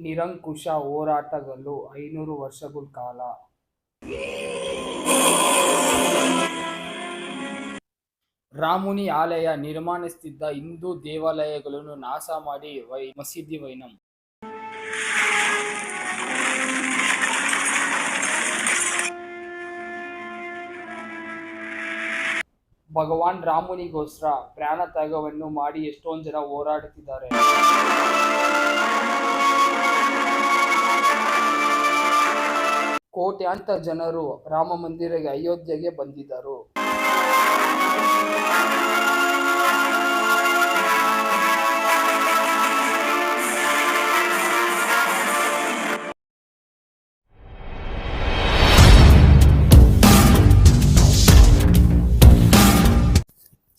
ನಿರಂಕುಶ ಹೋರಾಟಗಳು ಐನೂರು ವರ್ಷಗಳ ಕಾಲ. ರಾಮುನಿ ಆಲಯ ನಿರ್ಮಾಣಿಸುತ್ತಿದ್ದ ಹಿಂದೂ ದೇವಾಲಯಗಳನ್ನು ನಾಶ ಮಾಡಿ ವೈ, ಮಸೀದಿ ವೈನಂ. ಭಗವಾನ್ ರಾಮುನಿಗೋಸ್ಕರ ಪ್ರಾಣ ತ್ಯಾಗವನ್ನು ಮಾಡಿ ಎಷ್ಟೊಂದು ಜನ ಹೋರಾಡುತ್ತಿದ್ದಾರೆ. ಕೋಟ್ಯಾಂತರ ಜನರು ರಾಮ ಮಂದಿರಗೆ ಅಯೋಧ್ಯೆಗೆ ಬಂದಿದ್ದರು.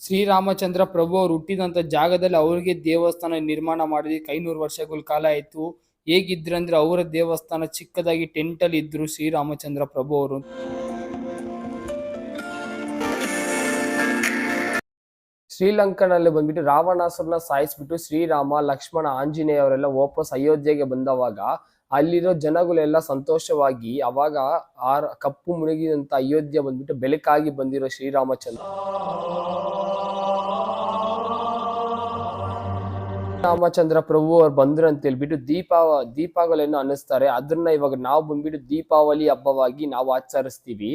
ಶ್ರೀರಾಮಚಂದ್ರ ಪ್ರಭು ಅವರು ಹುಟ್ಟಿದಂಥ ಜಾಗದಲ್ಲಿ ಅವರಿಗೆ ದೇವಸ್ಥಾನ ನಿರ್ಮಾಣ ಮಾಡಿದ ಐನೂರು ವರ್ಷಗಳ ಕಾಲ ಆಯಿತು. ಹೇಗಿದ್ರಂದ್ರೆ ಅವರ ದೇವಸ್ಥಾನ ಚಿಕ್ಕದಾಗಿ ಟೆಂಟಲ್ಲಿ ಇದ್ದರು ಶ್ರೀರಾಮಚಂದ್ರ ಪ್ರಭು ಅವರು. ಶ್ರೀಲಂಕನಲ್ಲಿ ಬಂದ್ಬಿಟ್ಟು ರಾವಣಾಸುರನ ಸಾಯಿಸ್ಬಿಟ್ಟು ಶ್ರೀರಾಮ, ಲಕ್ಷ್ಮಣ, ಆಂಜನೇಯ ಅವರೆಲ್ಲ ವಾಪಸ್ ಅಯೋಧ್ಯೆಗೆ ಬಂದವಾಗ ಅಲ್ಲಿರೋ ಜನಗಳೆಲ್ಲ ಸಂತೋಷವಾಗಿ ಅವಾಗ ಆ ಕಪ್ಪು ಮುಳುಗಿದಂತ ಅಯೋಧ್ಯೆ ಬಂದ್ಬಿಟ್ಟು ಬೆಳಕಾಗಿ ಬಂದಿರೋ ಶ್ರೀರಾಮಚಂದ್ರ. ರಾಮಚಂದ್ರ ಪ್ರಭು ಅವ್ರು ಬಂದ್ರು ಅಂತ ಹೇಳ್ಬಿಟ್ಟು ದೀಪಾವ ದೀಪಗಳನ್ನು ಅನ್ನಿಸ್ತಾರೆ. ಅದನ್ನ ಇವಾಗ ನಾವು ಬಂದ್ಬಿಟ್ಟು ದೀಪಾವಳಿ ಹಬ್ಬವಾಗಿ ನಾವು ಆಚರಿಸ್ತೀವಿ.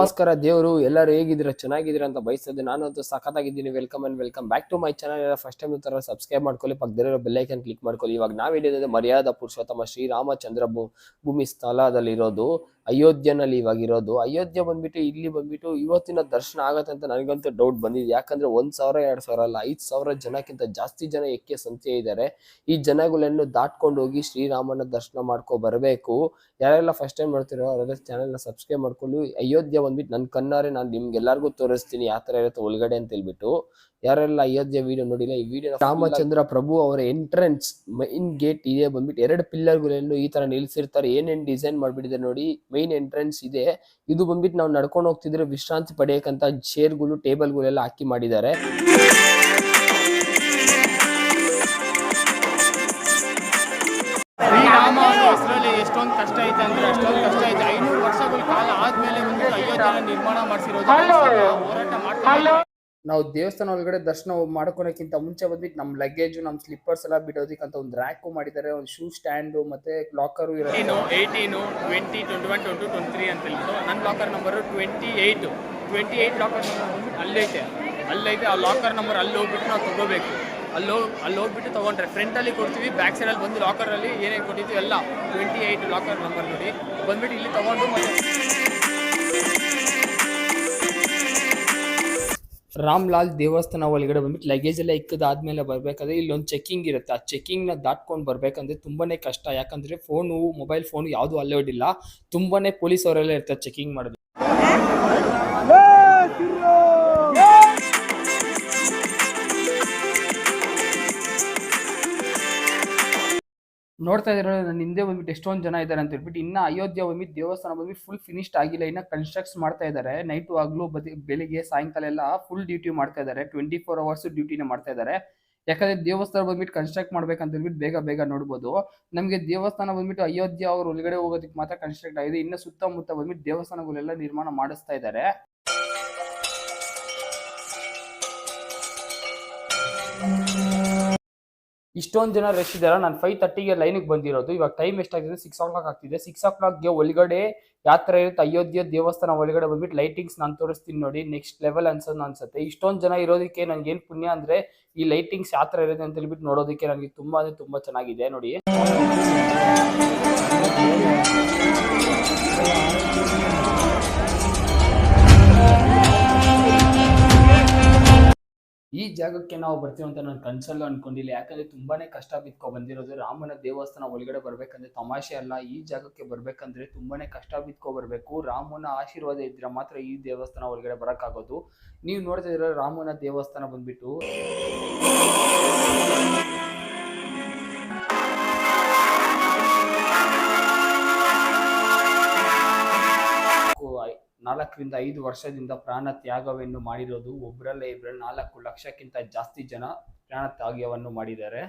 ನಮಸ್ಕಾರ ದೇವರು, ಎಲ್ಲರೂ ಹೇಗಿದ್ದೀರಾ? ಚೆನ್ನಾಗಿದ್ದೀರಾ ಅಂತ ಬಯಸೋದು. ನಾನು ಅಂತೂ ಸಖತ್ತಾಗಿದ್ದೀನಿ welcome and welcome back to my channel first time ತರ ಸಬ್ಸ್ಕ್ರೈಬ್ ಮಾಡ್ಕೊಳ್ಳಿ. ಪಕ್ಕದಲ್ಲಿರೋ ಬೆಲ್ಲೈಕನ್ ಕ್ಲಿಕ್ ಮಾಡ್ಕೊಳ್ಳಿ. ಇವಾಗ ನಾವು ಹೇಳಿದ್ರೆ ಮರ್ಯಾದಾ ಪುರುಷೋತ್ತಮ ಶ್ರೀರಾಮಚಂದ್ರ ಭೂ ಭೂಮಿ ಸ್ಥಳದಲ್ಲಿ ಇರೋದು ಅಯೋಧ್ಯೆನಲ್ಲಿ ಇವಾಗ ಇರೋದು ಅಯೋಧ್ಯೆ ಬಂದ್ಬಿಟ್ಟು ಇಲ್ಲಿ ಬಂದ್ಬಿಟ್ಟು ಇವತ್ತಿನ ದರ್ಶನ ಆಗತ್ತೆ ಅಂತ ನನಗಂತೂ ಡೌಟ್ ಬಂದಿದೆ. ಯಾಕಂದ್ರೆ ಒಂದ್ ಸಾವಿರ, ಎರಡ್ ಸಾವಿರ ಅಲ್ಲ, ಐದ್ ಸಾವಿರ ಜನಕ್ಕಿಂತ ಜಾಸ್ತಿ ಜನ ಎಕ್ಕೆ ಸಂತೆ ಇದ್ದಾರೆ ಈ ಜನಗಳನ್ನು ದಾಟ್ಕೊಂಡು ಹೋಗಿ ಶ್ರೀರಾಮನ ದರ್ಶನ ಮಾಡ್ಕೊ ಬರಬೇಕು. ಯಾರೆಲ್ಲ ಫಸ್ಟ್ ಟೈಮ್ ನೋಡ್ತಿರೋ ಅವರೆಲ್ಲ ಚಾನೆಲ್ನ ಸಬ್ಸ್ಕ್ರೈಬ್ ಮಾಡ್ಕೊಂಡು ಅಯೋಧ್ಯೆ ಬಂದ್ಬಿಟ್ಟು ನನ್ನ ಕಣ್ಣಾರೆ ನಾನು ನಿಮ್ಗೆಲ್ಲರಿಗೂ ತೋರಿಸ್ತೀನಿ. ಯಾವ ಥರ ಇರುತ್ತೆ ಒಳಗಡೆ ಅಂತ ಹೇಳ್ಬಿಟ್ಟು. ಯಾರೆಲ್ಲ ಅಯೋಧ್ಯ ವಿಡಿಯೋ ನೋಡಿಲ್ಲ ಈ ವಿಡಿಯೋ ರಾಮಚಂದ್ರ ಪ್ರಭು ಅವರ ಎಂಟ್ರೆನ್ಸ್ ಮೈನ್ ಗೇಟ್ ಇದೆ ಬಂದ್ಬಿಟ್ಟು ಎರಡು ಪಿಲ್ಲರ್ಗಳನ್ನು ಈ ತರ ನಿಲ್ಸಿರ್ತಾರೆ ಏನೇನ್ ಡಿಸೈನ್ ಮಾಡ್ಬಿಟ್ಟಿದ್ದಾರೆ ನೋಡಿ ಮೈನ್ ಎಂಟ್ರೆನ್ಸ್ ಇದೆ. ಇದು ಬಂದ್ಬಿಟ್ಟು ನಾವು ನಡ್ಕೊಂಡು ಹೋಗ್ತಿದ್ರೆ ವಿಶ್ರಾಂತಿ ಪಡೆಯಕ್ಕಂತ ಚೇರ್ಗಳು ಟೇಬಲ್ಗಳೆಲ್ಲ ಹಾಕಿ ಮಾಡಿದ್ದಾರೆ. ಎಷ್ಟೊಂದು ಕಷ್ಟ ಐತೆ ಅಂದ್ರೆ ಎಷ್ಟೊಂದು ಕಷ್ಟ ಐತೆ. ಐನೂರು ವರ್ಷಗಳ ಕಾಲ ಆದ್ಮೇಲೆ ಒಂದು ನಿರ್ಮಾಣ ಮಾಡಿಸಿರೋದು. ಹೋರಾಟ ಮಾಡ್ತಾರೆ ನಾವು ದೇವಸ್ಥಾನ ಒಳಗಡೆ ದರ್ಶನ ಮಾಡ್ಕೊಳಕ್ಕಿಂತ ಮುಂಚೆ ಬಂದ್ಬಿಟ್ಟು ನಮ್ಮ ಲಗೇಜ್ ನಮ್ಮ ಸ್ಲಿಪ್ಪರ್ಸ್ ಎಲ್ಲ ಅಂತ ಒಂದು ರ್ಯಾಕು ಮಾಡಿದ್ದಾರೆ ಒಂದು ಶೂ ಸ್ಟ್ಯಾಂಡ್ ಮತ್ತೆ ಲಾಕರು ಇರೋದು eighteen twenty twenty one twenty twenty three ಅಂತ ಹೇಳ್ಬಿಟ್ಟು ನನ್ನ locker number twenty eight twenty eight locker number ಅಲ್ಲೈತೆ. ಅಲ್ಲೈತೆ, ಆ ಲಾಕರ್ ನಂಬರ್ ಅಲ್ಲಿ ಹೋಗ್ಬಿಟ್ಟು ನಾವು ತಗೋಬೇಕು. ಅಲ್ಲಿ ಹೋಗಿ, ಅಲ್ಲಿ ಹೋಗ್ಬಿಟ್ಟು ತೊಗೊಂಡ್ರೆ ಫ್ರಂಟಲ್ಲಿ ಕೊಡ್ತೀವಿ ಬ್ಯಾಕ್ ಸೈಡಲ್ಲಿ ಬಂದು ಲಾಕರಲ್ಲಿ ಏನೇನು ಕೊಟ್ಟಿದ್ದೀವಿ ಎಲ್ಲ ಟ್ವೆಂಟಿ ಏಯ್ಟ್ ಲಾಕರ್ ನಂಬರ್ ನೋಡಿ. ಬಂದ್ಬಿಟ್ಟು ಇಲ್ಲಿ ತೊಗೊಂಡು ಮತ್ತೆ ರಾಮ್ ಲಾಲ್ ದೇವಸ್ಥಾನ ಒಳಗಡೆ ಬಂದ್ಬಿಟ್ಟು ಲಗೇಜ್ ಎಲ್ಲ ಇಕ್ಕದಾದ್ಮೇಲೆ ಬರಬೇಕಾದ್ರೆ ಇಲ್ಲೊಂದು ಚೆಕಿಂಗ್ ಇರುತ್ತೆ. ಆ ಚೆಕಿಂಗ್ನ ದಾಟ್ಕೊಂಡು ಬರಬೇಕಂದ್ರೆ ತುಂಬಾನೇ ಕಷ್ಟ. ಯಾಕಂದ್ರೆ ಫೋನು ಮೊಬೈಲ್ ಫೋನ್ ಯಾವುದು ಅಲೌಡ್ ಇಲ್ಲ. ತುಂಬಾನೇ ಪೊಲೀಸ್ ಅವರೆಲ್ಲ ಇರ್ತಾರೆ ಚೆಕಿಂಗ್ ಮಾಡೋದು. ನೋಡ್ತಾ ಇದ್ರೆ ನನ್ನ ಹಿಂದೆ ಬಂದ್ಬಿಟ್ಟು ಎಷ್ಟೊಂದು ಜನ ಇದ್ದಾರೆ ಅಂತ ಹೇಳ್ಬಿಟ್ಟು ಇನ್ನ ಅಯೋಧ್ಯೆ ಬಂದ್ಬಿಟ್ಟು ದೇವಸ್ಥಾನ ಬಂದ್ಬಿಟ್ಟು ಫುಲ್ ಫಿನಿಶ್ಡ್ ಆಗಿಲ್ಲ. ಇನ್ನ ಕನ್ಸ್ಟ್ರಕ್ಟ್ಸ್ ಮಾಡ್ತಾ ಇದ್ದಾರೆ. ನೈಟು ಆಗ್ಲೂ ಬದಿ ಬೆಳಿಗ್ಗೆ, ಸಾಯಂಕಾಲ ಎಲ್ಲ ಫುಲ್ ಡ್ಯೂಟಿ ಮಾಡ್ತಾ ಇದ್ದಾರೆ. ಟ್ವೆಂಟಿ ಫೋರ್ ಅವರ್ಸ್ ಡ್ಯೂಟಿನ ಮಾಡ್ತಾ ಇದ್ದಾರೆ. ಯಾಕಂದ್ರೆ ದೇವಸ್ಥಾನ ಬಂದ್ಬಿಟ್ಟು ಕನ್ಸ್ಟ್ರಕ್ಟ್ ಮಾಡ್ಬೇಕಂತ ಹೇಳ್ಬಿಟ್ಟು ಬೇಗ ಬೇಗ ನೋಡ್ಬೋದು. ನಮಗೆ ದೇವಸ್ಥಾನ ಬಂದ್ಬಿಟ್ಟು ಅಯೋಧ್ಯೆ ಅವ್ರ ಒಳಗಡೆ ಹೋಗೋದಕ್ಕೆ ಮಾತ್ರ ಕನ್ಸ್ಟ್ರಕ್ಟ್ ಆಗಿದೆ. ಇನ್ನು ಸುತ್ತಮುತ್ತ ಬಂದ್ಬಿಟ್ಟು ದೇವಸ್ಥಾನಗಳೆಲ್ಲ ನಿರ್ಮಾಣ ಮಾಡಿಸ್ತಾ ಇದ್ದಾರೆ. ಇಷ್ಟೊಂದು ಜನ ರಶ್ ಇದಾರೆ ನಾನು ಫೈವ್ ತರ್ಟಿಗೆ ಲೈನಿಗೆ ಬಂದಿರೋದು. ಇವಾಗ ಟೈಮ್ ಎಷ್ಟಾಗಿದೆ? ಸಿಕ್ಸ್ ಓ ಕ್ಲಾಕ್ ಆಗ್ತಿದೆ. ಸಿಕ್ಸ್ ಓ ಕ್ಲಾಕ್ಗೆ ಒಳಗಡೆ ಯಾತ್ರೆ ಇರುತ್ತೆ. ಅಯೋಧ್ಯೆ ದೇವಸ್ಥಾನ ಒಳಗಡೆ ಬಂದ್ಬಿಟ್ಟು ಲೈಟಿಂಗ್ಸ್ ನಾನು ತೋರಿಸ್ತೀನಿ ನೋಡಿ. ನೆಕ್ಸ್ಟ್ ಲೆವೆಲ್ ಅನ್ಸೋದು ಅನ್ಸುತ್ತೆ. ಇಷ್ಟೊಂದು ಜನ ಇರೋದಕ್ಕೆ ನನಗೆ ಏನು ಪುಣ್ಯ ಅಂದ್ರೆ ಈ ಲೈಟಿಂಗ್ಸ್ ಯಾವ ಥರ ಇರುತ್ತೆ ಅಂತ ಹೇಳ್ಬಿಟ್ಟು ನೋಡೋದಕ್ಕೆ ನನಗೆ ತುಂಬಾ ಅಂದರೆ ತುಂಬಾ ಚೆನ್ನಾಗಿದೆ. ನೋಡಿ. ಈ ಜಾಗಕ್ಕೆ ನಾವು ಬರ್ತೀವಿ ಅಂತ ನಾನು ಕನ್ಸಲ್ಲೂ ಅನ್ಕೊಂಡಿಲ್ಲ. ಯಾಕಂದ್ರೆ ತುಂಬಾನೇ ಕಷ್ಟ ಬಿದ್ಕೊ ಬಂದಿರೋದು. ರಾಮನ ದೇವಸ್ಥಾನ ಒಳಗಡೆ ಬರ್ಬೇಕಂದ್ರೆ ತಮಾಷೆ ಅಲ್ಲ. ಈ ಜಾಗಕ್ಕೆ ಬರ್ಬೇಕಂದ್ರೆ ತುಂಬಾನೇ ಕಷ್ಟ ಬಿದ್ಕೊ ಬರ್ಬೇಕು. ರಾಮನ ಆಶೀರ್ವಾದ ಇದ್ರೆ ಮಾತ್ರ ಈ ದೇವಸ್ಥಾನ ಒಳಗಡೆ ಬರಕ್ಕಾಗೋದು. ನೀವು ನೋಡ್ತಾ ಇದ್ರೆ ರಾಮನ ದೇವಸ್ಥಾನ ಬಂದ್ಬಿಟ್ಟು? ನಾಲ್ಕರಿಂದ ಐದು ವರ್ಷದಿಂದ ಪ್ರಾಣ ತ್ಯಾಗವನ್ನು ಮಾಡಿರೋದು ಒಬ್ಬರಲ್ಲೇ ಇಬ್ಬರಲ್ಲಿ ನಾಲ್ಕು ಲಕ್ಷಕ್ಕಿಂತ ಜಾಸ್ತಿ ಜನ ಪ್ರಾಣ ತ್ಯಾಗವನ್ನು ಮಾಡಿದ್ದಾರೆ.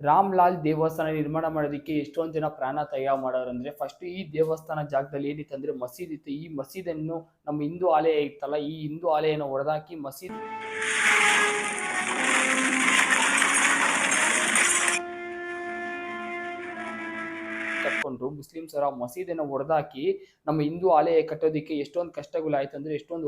ರಾಮ್ ಲಾಲ್ ದೇವಸ್ಥಾನ ನಿರ್ಮಾಣ ಮಾಡೋದಕ್ಕೆ ಎಷ್ಟೊಂದು ಜನ ಪ್ರಾಣ ತಯಾರು ಮಾಡೋರು ಅಂದರೆ ಫಸ್ಟ್ ಈ ದೇವಸ್ಥಾನ ಜಾಗದಲ್ಲಿ ಏನಿತ್ತು ಅಂದ್ರೆ ಮಸೀದ್ ಇತ್ತು. ಈ ಮಸೀದನ್ನು ನಮ್ಮ ಹಿಂದೂ ಆಲಯ ಇತ್ತಲ್ಲ, ಈ ಹಿಂದೂ ಆಲಯನ ಹೊಡೆದಾಕಿ ಮಸೀದ್ ಕಟ್ಕೊಂಡ್ರು ಮುಸ್ಲಿಮ್ಸರ ಮಸೀದಿನ ಹೊಡೆದಾಕಿ ನಮ್ಮ ಹಿಂದೂ ಆಲಯ ಕಟ್ಟೋದಕ್ಕೆ ಎಷ್ಟೊಂದು ಕಷ್ಟಗಳು ಆಯ್ತು ಅಂದ್ರೆ, ಎಷ್ಟೊಂದು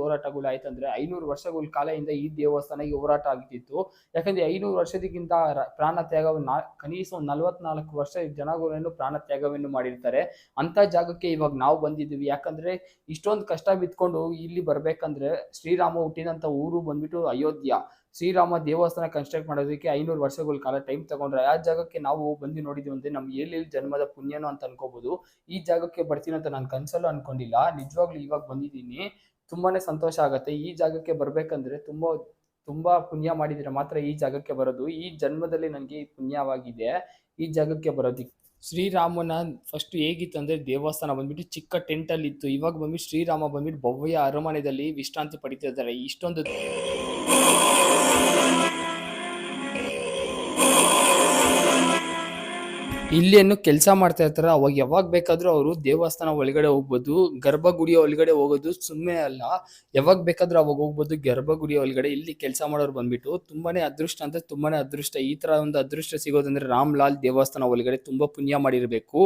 ಅಂದ್ರೆ ಐನೂರು ವರ್ಷಗಳ ಕಾಲದಿಂದ ಈ ದೇವಸ್ಥಾನಕ್ಕೆ ಹೋರಾಟ ಆಗ್ತಿತ್ತು. ಯಾಕಂದ್ರೆ ಐನೂರು ವರ್ಷದಕ್ಕಿಂತ ಪ್ರಾಣ ತ್ಯಾಗವನ್ನು ಕನಿಷ್ಠ ಒಂದು ನಲವತ್ನಾಲ್ಕು ವರ್ಷ ಜನಗಳನ್ನು ಪ್ರಾಣ ತ್ಯಾಗವನ್ನು ಮಾಡಿರ್ತಾರೆ. ಅಂತ ಜಾಗಕ್ಕೆ ಇವಾಗ ನಾವು ಬಂದಿದ್ದೀವಿ. ಯಾಕಂದ್ರೆ ಇಷ್ಟೊಂದು ಕಷ್ಟ ಬಿತ್ಕೊಂಡು ಇಲ್ಲಿ ಬರ್ಬೇಕಂದ್ರೆ ಶ್ರೀರಾಮ ಹುಟ್ಟಿದಂತ ಊರು ಬಂದ್ಬಿಟ್ಟು ಅಯೋಧ್ಯ. ಶ್ರೀರಾಮ ದೇವಸ್ಥಾನ ಕನ್ಸ್ಟ್ರಕ್ಟ್ ಮಾಡೋದಕ್ಕೆ ಐನೂರು ವರ್ಷಗಳ ಕಾಲ ಟೈಮ್ ತಗೊಂಡ್ರೆ ಆ ಜಾಗಕ್ಕೆ ನಾವು ಬಂದು ನೋಡಿದ್ವಿ ಅಂದ್ರೆ ನಮ್ಗೆ ಎಲ್ಲಿ ಜನ್ಮದ ಪುಣ್ಯನೋ ಅಂತ ಅನ್ಕೋಬಹುದು ಈ ಜಾಗಕ್ಕೆ ಬರ್ತೀನಿ ಅಂತ ನಾನು ಕನ್ಸಲ್ಲೂ ಅನ್ಕೊಂಡಿಲ್ಲ. ನಿಜವಾಗ್ಲೂ ಇವಾಗ ಬಂದಿದ್ದೀನಿ. ತುಂಬಾನೇ ಸಂತೋಷ ಆಗತ್ತೆ. ಈ ಜಾಗಕ್ಕೆ ಬರ್ಬೇಕಂದ್ರೆ ತುಂಬಾ ತುಂಬಾ ಪುಣ್ಯ ಮಾಡಿದ್ರೆ ಮಾತ್ರ ಈ ಜಾಗಕ್ಕೆ ಬರೋದು. ಈ ಜನ್ಮದಲ್ಲಿ ನನಗೆ ಪುಣ್ಯವಾಗಿದೆ. ಈ ಜಾಗಕ್ಕೆ ಬರೋದಿಕ್ಕೆ ಶ್ರೀರಾಮನ ಫಸ್ಟ್ ಹೇಗಿತ್ತು ಅಂದ್ರೆ ದೇವಸ್ಥಾನ ಬಂದ್ಬಿಟ್ಟು ಚಿಕ್ಕ ಟೆಂಟ್ ಅಲ್ಲಿ ಇತ್ತು ಇವಾಗ ಬಂದ್ಬಿಟ್ಟು ಶ್ರೀರಾಮ ಬಂದ್ಬಿಟ್ಟು ಭವ್ಯ ಅರಮನೆಯಲ್ಲಿ ವಿಶ್ರಾಂತಿ ಪಡಿತಿದ್ದಾರೆ ಇಷ್ಟೊಂದು ಇಲ್ಲಿ ಏನು ಕೆಲಸ ಮಾಡ್ತಾ ಇರ್ತಾರೆ. ಅವಾಗ ಯಾವಾಗ ಬೇಕಾದ್ರೂ ಅವರು ದೇವಸ್ಥಾನ ಒಳಗಡೆ ಹೋಗ್ಬೋದು. ಗರ್ಭಗುಡಿ ಒಳಗಡೆ ಹೋಗೋದು ಸುಮ್ಮನೆ ಅಲ್ಲ. ಯಾವಾಗ ಬೇಕಾದ್ರೂ ಅವಾಗ ಹೋಗ್ಬೋದು. ಗರ್ಭಗುಡಿ ಒಳಗಡೆ ಇಲ್ಲಿ ಕೆಲಸ ಮಾಡೋರು ಬಂದ್ಬಿಟ್ಟು ತುಂಬಾನೇ ಅದೃಷ್ಟ ಅಂದ್ರೆ ತುಂಬಾನೇ ಅದೃಷ್ಟ. ಈ ತರ ಒಂದು ಅದೃಷ್ಟ ಸಿಗೋದಂದ್ರೆ ರಾಮ್ ಲಾಲ್ ದೇವಸ್ಥಾನ ಒಳಗಡೆ ತುಂಬಾ ಪುಣ್ಯ ಮಾಡಿರ್ಬೇಕು.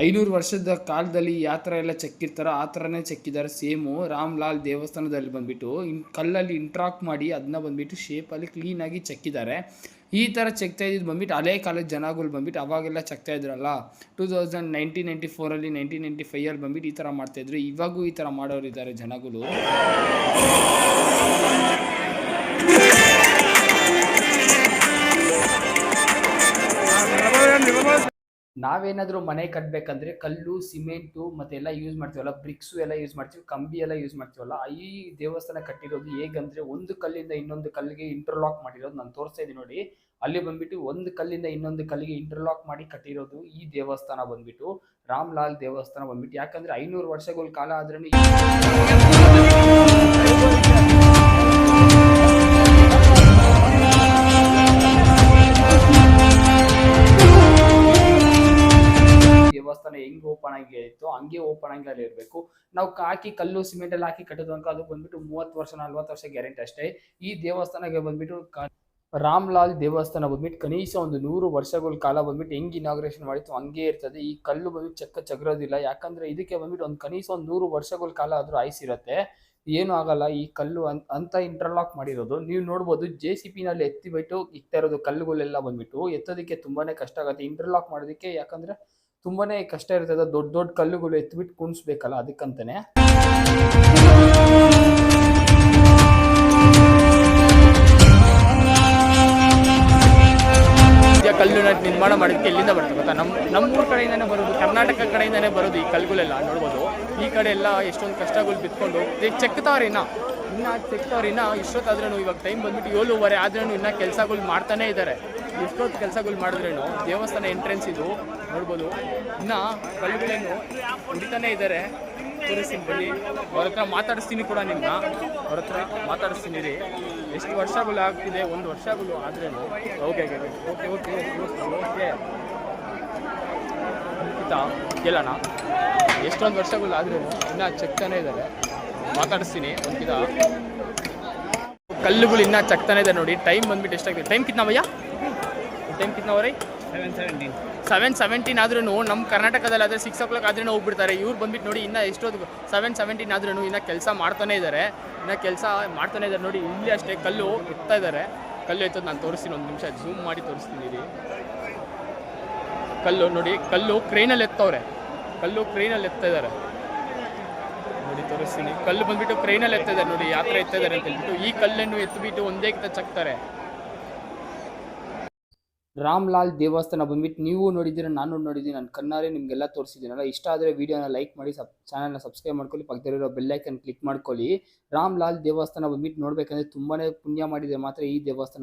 ಐನೂರು ವರ್ಷದ ಕಾಲದಲ್ಲಿ ಯಾವ ಥರ ಎಲ್ಲ ಚೆಕ್ಕಿರ್ತಾರೋ ಆ ಥರನೇ ಚೆಕ್ಕಿದ್ದಾರೆ ಸೇಮು ರಾಮ್ ಲಾಲ್ ದೇವಸ್ಥಾನದಲ್ಲಿ ಬಂದುಬಿಟ್ಟು ಇನ್ ಕಲ್ಲಲ್ಲಿ ಇಂಟ್ರಾಕ್ ಮಾಡಿ ಅದನ್ನ ಬಂದುಬಿಟ್ಟು ಶೇಪಲ್ಲಿ ಕ್ಲೀನಾಗಿ ಚೆಕ್ಕಿದ್ದಾರೆ ಈ ಥರ ಚೆಕ್ತಾ ಇದ್ದಿದ್ದು ಬಂದ್ಬಿಟ್ಟು ಹಳೆ ಕಾಲದ ಜನಗಳು ಬಂದ್ಬಿಟ್ಟು ಅವಾಗೆಲ್ಲ ಚೆಕ್ತಾ ಇದ್ರಲ್ಲ? ಟೂ ತೌಸಂಡ್ ನೈನ್ಟೀನ್ ನೈಂಟಿ ಫೋರಲ್ಲಿ ನೈನ್ಟೀನ್ ನೈಂಟಿ ಫೈವಲ್ಲಿ ಬಂದ್ಬಿಟ್ಟು ಈ ಥರ ಮಾಡ್ತಾಯಿದ್ರು ಇವಾಗೂ ಈ ಥರ ಮಾಡೋರಿದ್ದಾರೆ ಜನಗಳು ನಾವೇನಾದ್ರೂ ಮನೆ ಕಟ್ಟಬೇಕಂದ್ರೆ ಕಲ್ಲು, ಸಿಮೆಂಟು ಮತ್ತೆ ಎಲ್ಲ ಯೂಸ್ ಮಾಡ್ತೀವಲ್ಲ ಬ್ರಿಕ್ಸು ಎಲ್ಲ ಯೂಸ್ ಮಾಡ್ತೀವಿ, ಕಂಬಿ ಎಲ್ಲ ಯೂಸ್ ಮಾಡ್ತೀವಲ್ಲ, ಈ ದೇವಸ್ಥಾನ ಕಟ್ಟಿರೋದು ಹೇಗಂದ್ರೆ ಒಂದು ಕಲ್ಲಿಂದ ಇನ್ನೊಂದು ಕಲ್ಲಿಗೆ ಇಂಟರ್ಲಾಕ್ ಮಾಡಿರೋದು ನಾನು ತೋರಿಸ್ತಾ ಇದ್ದೀನಿ ನೋಡಿ. ಅಲ್ಲಿ ಬಂದ್ಬಿಟ್ಟು ಒಂದು ಕಲ್ಲಿಂದ ಇನ್ನೊಂದು ಕಲ್ಲಿಗೆ ಇಂಟರ್ಲಾಕ್ ಮಾಡಿ ಕಟ್ಟಿರೋದು ಈ ದೇವಸ್ಥಾನ ಬಂದ್ಬಿಟ್ಟು, ರಾಮ್ಲಾಲ್ ದೇವಸ್ಥಾನ ಬಂದ್ಬಿಟ್ಟು. ಯಾಕಂದ್ರೆ ಐನೂರು ವರ್ಷಗಳ ಕಾಲ ಆದ್ರೂ ಓಪನ್ ಇರಬೇಕು. ನಾವು ಹಾಕಿ ಕಲ್ಲು ಸಿಮೆಂಟ್ ಎಲ್ಲ ಹಾಕಿ ಕಟ್ಟೋದು ಅಂದ್ರೆ ಅದು ಬಂದ್ಬಿಟ್ಟು ಮೂವತ್ತು ವರ್ಷ, ನಲ್ವತ್ತು ವರ್ಷ ಗ್ಯಾರಂಟಿ ಅಷ್ಟೇ. ಈ ದೇವಸ್ಥಾನಕ್ಕೆ ಬಂದ್ಬಿಟ್ಟು ರಾಮ್ಲಾಲ್ ರಾಮ್ ಲಾಲ್ ದೇವಸ್ಥಾನ ಬಂದ್ಬಿಟ್ಟು ಕನಿಷ್ಠ ಒಂದು ನೂರು ವರ್ಷಗಳ ಕಾಲ ಬಂದ್ಬಿಟ್ಟು ಹೆಂಗ್ ಇನಾಗ್ರೇಷನ್ ಮಾಡಿತ್ತು ಹಂಗೆ ಇರ್ತದೆ. ಈ ಕಲ್ಲು ಬಂದ್ಬಿಟ್ಟು ಚಕ್ಕ ಚಗರೋದಿಲ್ಲ. ಯಾಕಂದ್ರೆ ಇದಕ್ಕೆ ಬಂದ್ಬಿಟ್ಟು ಒಂದು ಕನಿಷ್ಠ ಒಂದು ನೂರು ವರ್ಷಗಳ ಕಾಲ ಆದ್ರೂ ಆಯ್ಸಿರತ್ತೆ ಏನು ಆಗಲ್ಲ. ಈ ಕಲ್ಲು ಅಂತ ಇಂಟರ್ಲಾಕ್ ಮಾಡಿರೋದು. ನೀವು ನೋಡ್ಬೋದು ಜೆ ಸಿ ಪಿನಲ್ಲಿ ಎತ್ತಿಬಿಟ್ಟು ಇಕ್ತಾ ಇರೋದು ಕಲ್ಲುಗಳೆಲ್ಲ ಬಂದ್ಬಿಟ್ಟು ಎತ್ತೋದಕ್ಕೆ ತುಂಬಾನೇ ಕಷ್ಟ ಆಗುತ್ತೆ. ಇಂಟರ್ಲಾಕ್ ಮಾಡೋದಕ್ಕೆ ಯಾಕಂದ್ರೆ ತುಂಬಾನೇ ಕಷ್ಟ ಇರ್ತದೆ. ದೊಡ್ಡ ದೊಡ್ಡ ಕಲ್ಲುಗಳು ಎತ್ಬಿಟ್ಟು ಕುಣಿಸ್ಬೇಕಲ್ಲ ಅದಕ್ಕಂತಾನೆ. ಕಲ್ಲು ನಿರ್ಮಾಣ ಮಾಡೋದಕ್ಕೆ ಎಲ್ಲಿಂದ ಬರುತ್ತೆ ಗೊತ್ತಾ? ನಮ್ಮ ನಮ್ಮೂರ ಕಡೆಯಿಂದನೇ ಬರೋದು, ಕರ್ನಾಟಕ ಕಡೆಯಿಂದನೇ ಬರೋದು ಈ ಕಲ್ಲುಗಳೆಲ್ಲ ನೋಡ್ಬೋದು. ಈ ಕಡೆ ಎಲ್ಲ ಎಷ್ಟೊಂದು ಕಷ್ಟಗಳು ಬಿತ್ಕೊಂಡು ಈಗ ಚೆಕ್ತಾವ್ರೆ ಇನ್ನ ಇನ್ನ ಚೆಕ್ತಾವ್ರೆ ಇನ್ನ ಇಷ್ಟೊತ್ತಾದ್ರೂ ಇವಾಗ ಟೈಮ್ ಬಂದ್ಬಿಟ್ಟು ಏಳುವರೆ ಆದ್ರೂ ಇನ್ನ ಕೆಲಸಗಳು ಮಾಡ್ತಾನೆ ಇದ್ದಾರೆ ಎಷ್ಟೊತ್ತು ಕೆಲಸಗಳು ಮಾಡಿದ್ರೇನು? ದೇವಸ್ಥಾನ ಎಂಟ್ರೆನ್ಸ್ ಇದು, ನೋಡ್ಬೋದು. ಇನ್ನು ಕಲ್ಲುಗಳೇನು ಹೊಡಿತಾನೆ ಇದ್ದಾರೆ ತೋರಿಸ್ತೀನಿ ಬನ್ನಿ ಅವ್ರ ಹತ್ರ ಮಾತಾಡಿಸ್ತೀನಿ ಕೂಡ ನಿನ್ನ ಅವ್ರ ಹತ್ರ ಮಾತಾಡಿಸ್ತೀನಿ ರೀ. ಎಷ್ಟು ವರ್ಷಗಳು ಆಗ್ತಿದೆ? ಒಂದು ವರ್ಷಗಳು ಆದ್ರೇನು? Okay okay okay. ಓಕೆ ಕೇಳೋಣ. ಎಷ್ಟೊಂದು ವರ್ಷಗಳು ಆದ್ರೇನು? ಇನ್ನೂ ಚೆಕ್ತಾನೆ ಇದ್ದಾರೆ ಮಾತಾಡಿಸ್ತೀನಿ ಒಂದಿದ ಕಲ್ಲುಗಳು ಇನ್ನೂ ಚಕ್ತಾನೆ ಇದೆ ನೋಡಿ. ಟೈಮ್ ಬಂದ್ಬಿಟ್ಟು ಎಷ್ಟಾಗಿದೆ? ಟೈಮ್ ಕಿತ್ನಾ ಭಯ್ಯ? ಟೈಮ್ ಕಿತ್ನ ಅವರೇ ಸೆವೆನ್ ಸೆವೆಂಟೀನ್ ಸೆವೆನ್ ಸೆವೆಂಟೀನ್ ಆದ್ರೂ ನಮ್ಮ ಕರ್ನಾಟಕದಲ್ಲಿ ಆದರೆ ಸಿಕ್ಸ್ ಓ ಕ್ಲಾಕ್ ಆದ್ರೂ ಹೋಗ್ಬಿಡ್ತಾರೆ ಇವ್ರು ಬಂದ್ಬಿಟ್ಟು ನೋಡಿ ಇನ್ನೂ ಎಷ್ಟೊತ್ತು ಸೆವೆನ್ ಸೆವೆಂಟೀನ್ ಆದ್ರೂ ಇನ್ನೂ ಕೆಲಸ ಮಾಡ್ತಾನೆ ಇದ್ದಾರೆ ಇನ್ನು ಕೆಲಸ ಮಾಡ್ತಾನೆ ಇದ್ದಾರೆ ನೋಡಿ ಇಲ್ಲಿ ಅಷ್ಟೇ ಕಲ್ಲು ಎತ್ತಾ ಇದ್ದಾರೆ ಕಲ್ಲು ಎತ್ತೋದು ನಾನು ತೋರಿಸ್ತೀನಿ ಒಂದು ನಿಮಿಷ ಜೂಮ್ ಮಾಡಿ ತೋರಿಸ್ತೀನಿ ಕಲ್ಲು ನೋಡಿ ಕಲ್ಲು ಕ್ರೈನಲ್ಲಿ ಎತ್ತವ್ರೆ. ಕಲ್ಲು ಕ್ರೈನಲ್ಲಿ ಎತ್ತಾ ಇದ್ದಾರೆ ನೋಡಿ ತೋರಿಸ್ತೀನಿ. ಕಲ್ಲು ಬಂದ್ಬಿಟ್ಟು ಕ್ರೈನಲ್ಲಿ ಎತ್ತಾ ಇದ್ದಾರೆ ನೋಡಿ ಯಾತ್ರೆ ಥರ ಎತ್ತಾ ಇದ್ದಾರೆ ಅಂತ ಹೇಳ್ಬಿಟ್ಟು. ಈ ಕಲ್ಲನ್ನು ಎತ್ತಿಬಿಟ್ಟು ಒಂದೇ ಕಿತ ಚಕ್ತಾರೆ. ರಾಮ್ ಲಾಲ್ ದೇವಸ್ಥಾನ ಬಂದ್ಬಿಟ್ಟು ನೀವು ನೋಡಿದ್ದೀರ, ನಾನು ನೋಡಿದ್ದೀನಿ ನಾನು ಕಣ್ಣಾರೆ ನಿಮಗೆಲ್ಲ ತೋರಿಸಿದ್ದೀನಲ್ಲ, ಇಷ್ಟ ಆದರೆ ವಿಡಿಯೋನ ಲೈಕ್ ಮಾಡಿ, ಸಬ್ ಚಾನಲ್ನ ಸಬ್ಸ್ಕ್ರೈಬ್ ಮಾಡ್ಕೊಳ್ಳಿ ಪಕ್ಕದಲ್ಲಿರೋ ಬೆಲ್ಲೈಕನ್ ಕ್ಲಿಕ್ ಮಾಡ್ಕೊಳ್ಳಿ. ರಾಮ್ ಲಾಲ್ ದೇವಸ್ಥಾನ ಬಂದ್ಬಿಟ್ಟು ನೋಡ್ಬೇಕಂದ್ರೆ ತುಂಬಾ ಪುಣ್ಯ ಮಾಡಿದರೆ ಮಾತ್ರ ಈ ದೇವಸ್ಥಾನ.